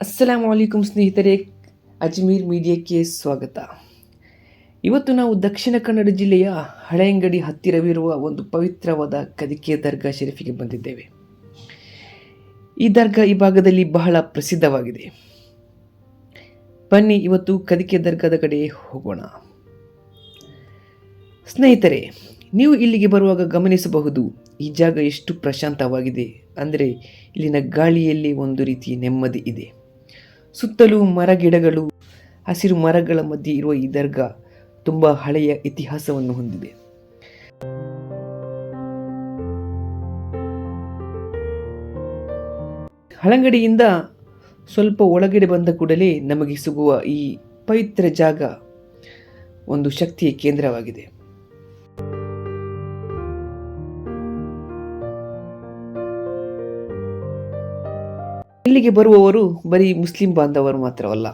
ಅಸ್ಸಲಾಂ ವಾಲೇಕುಮ್ ಸ್ನೇಹಿತರೆ. ಅಜ್ಮೀರ್ ಮೀಡಿಯಾಕ್ಕೆ ಸ್ವಾಗತ. ಇವತ್ತು ನಾವು ದಕ್ಷಿಣ ಕನ್ನಡ ಜಿಲ್ಲೆಯ ಹಳೆಯಂಗಡಿ ಹತ್ತಿರವಿರುವ ಒಂದು ಪವಿತ್ರವಾದ ಕದಿಕೆ ದರ್ಗಾ ಶರೀಫಿಗೆ ಬಂದಿದ್ದೇವೆ. ಈ ದರ್ಗಾ ಈ ಭಾಗದಲ್ಲಿ ಬಹಳ ಪ್ರಸಿದ್ಧವಾಗಿದೆ. ಬನ್ನಿ, ಇವತ್ತು ಕದಿಕೆ ದರ್ಗಾದ ಕಡೆ ಹೋಗೋಣ. ಸ್ನೇಹಿತರೆ, ನೀವು ಇಲ್ಲಿಗೆ ಬರುವಾಗ ಗಮನಿಸಬಹುದು, ಈ ಜಾಗ ಎಷ್ಟು ಪ್ರಶಾಂತವಾಗಿದೆ. ಅಂದರೆ ಇಲ್ಲಿನ ಗಾಳಿಯಲ್ಲಿ ಒಂದು ರೀತಿ ನೆಮ್ಮದಿ ಇದೆ. ಸುತ್ತಲೂ ಮರಗಿಡಗಳು, ಹಸಿರು ಮರಗಳ ಮಧ್ಯೆ ಇರುವ ಈ ದರ್ಗಾ ತುಂಬ ಹಳೆಯ ಇತಿಹಾಸವನ್ನು ಹೊಂದಿದೆ. ಹಳಂಗಡಿಯಿಂದ ಸ್ವಲ್ಪ ಒಳಗಡೆ ಬಂದ ಕೂಡಲೇ ನಮಗೆ ಸಿಗುವ ಈ ಪವಿತ್ರ ಜಾಗ ಒಂದು ಶಕ್ತಿಯ ಕೇಂದ್ರವಾಗಿದೆ. ಇಲ್ಲಿಗೆ ಬರುವವರು ಬರೀ ಮುಸ್ಲಿಂ ಬಾಂಧವರು ಮಾತ್ರವಲ್ಲ,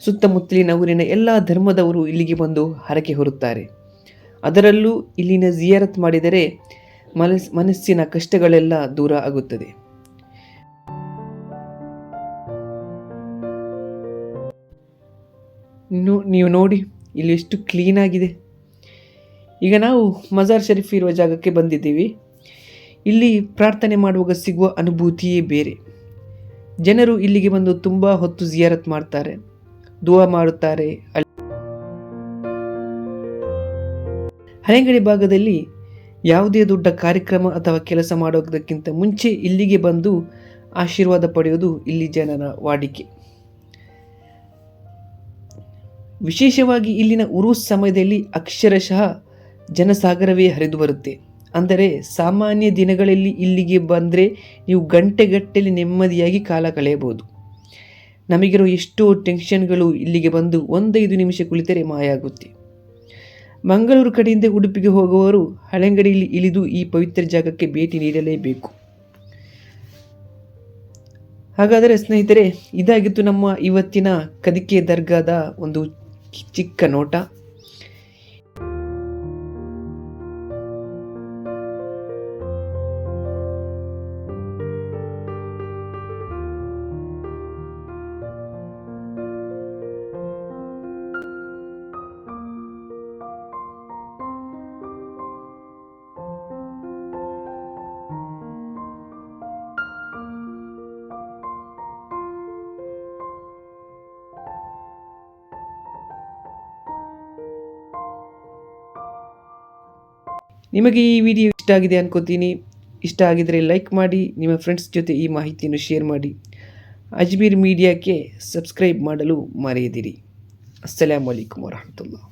ಸುತ್ತಮುತ್ತಲಿನ ಊರಿನ ಎಲ್ಲ ಧರ್ಮದವರು ಇಲ್ಲಿಗೆ ಬಂದು ಹರಕೆ ಹೊರುತ್ತಾರೆ. ಅದರಲ್ಲೂ ಇಲ್ಲಿನ ಜಿಯಾರತ್ ಮಾಡಿದರೆ ಮನಸ್, ಮನಸ್ಸಿನ ಕಷ್ಟಗಳೆಲ್ಲ ದೂರ ಆಗುತ್ತದೆ. ನೀವು ನೋಡಿ, ಇಲ್ಲಿ ಎಷ್ಟು ಕ್ಲೀನಾಗಿದೆ ಈಗ ನಾವು ಮಜಾರ್ ಶರೀಫ್ ಇರುವ ಜಾಗಕ್ಕೆ ಬಂದಿದ್ದೀವಿ. ಇಲ್ಲಿ ಪ್ರಾರ್ಥನೆ ಮಾಡುವಾಗ ಸಿಗುವ ಅನುಭೂತಿಯೇ ಬೇರೆ. ಜನರು ಇಲ್ಲಿಗೆ ಬಂದು ತುಂಬ ಹೊತ್ತು ಜಿಯಾರತ್ ಮಾಡ್ತಾರೆ, ದುವಾ ಮಾಡುತ್ತಾರೆ. ಹಳೆಂಗಡಿ ಭಾಗದಲ್ಲಿ ಯಾವುದೇ ದೊಡ್ಡ ಕಾರ್ಯಕ್ರಮ ಅಥವಾ ಕೆಲಸ ಮಾಡೋದಕ್ಕಿಂತ ಮುಂಚೆ ಇಲ್ಲಿಗೆ ಬಂದು ಆಶೀರ್ವಾದ ಪಡೆಯೋದು ಇಲ್ಲಿ ಜನರ ವಾಡಿಕೆ. ವಿಶೇಷವಾಗಿ ಇಲ್ಲಿನ ಉರುಸ್ ಸಮಯದಲ್ಲಿ ಅಕ್ಷರಶಃ ಜನಸಾಗರವೇ ಹರಿದು ಬರುತ್ತೆ. ಅಂದರೆ ಸಾಮಾನ್ಯ ದಿನಗಳಲ್ಲಿ ಇಲ್ಲಿಗೆ ಬಂದರೆ ನೀವು ಗಂಟೆಗಟ್ಟಲೆ ನೆಮ್ಮದಿಯಾಗಿ ಕಾಲ ಕಳೆಯಬಹುದು. ನಮಗಿರೋ ಎಷ್ಟೋ ಟೆನ್ಷನ್ಗಳು ಇಲ್ಲಿಗೆ ಬಂದು ಒಂದೈದು ನಿಮಿಷ ಕುಳಿತರೆ ಮಾಯ ಆಗುತ್ತೆ ಮಂಗಳೂರು ಕಡೆಯಿಂದ ಉಡುಪಿಗೆ ಹೋಗುವವರು ಹಳೆಂಗಡಿಯಲ್ಲಿ ಇಳಿದು ಈ ಪವಿತ್ರ ಜಾಗಕ್ಕೆ ಭೇಟಿ ನೀಡಲೇಬೇಕು. ಹಾಗಾದರೆ ಸ್ನೇಹಿತರೆ, ಇದಾಗಿತ್ತು ನಮ್ಮ ಇವತ್ತಿನ ಕದಿಕೆ ದರ್ಗಾದ ಒಂದು ಚಿಕ್ಕ ನೋಟ. ನಿಮಗೆ ಈ ವಿಡಿಯೋ ಇಷ್ಟ ಆಗಿದೆ ಅನ್ಕೋತೀನಿ. ಇಷ್ಟ ಆಗಿದರೆ ಲೈಕ್ ಮಾಡಿ, ನಿಮ್ಮ ಫ್ರೆಂಡ್ಸ್ ಜೊತೆ ಈ ಮಾಹಿತಿಯನ್ನು ಶೇರ್ ಮಾಡಿ. ಅಜ್ಮೀರ್ ಮೀಡಿಯಾಕ್ಕೆ ಸಬ್ಸ್ಕ್ರೈಬ್ ಮಾಡಲು ಮರೆಯದಿರಿ. ಅಸ್ಸಲಾಮ್ ವಲೈಕುಮ್ ವರಹಮತುಲ್ಲಾ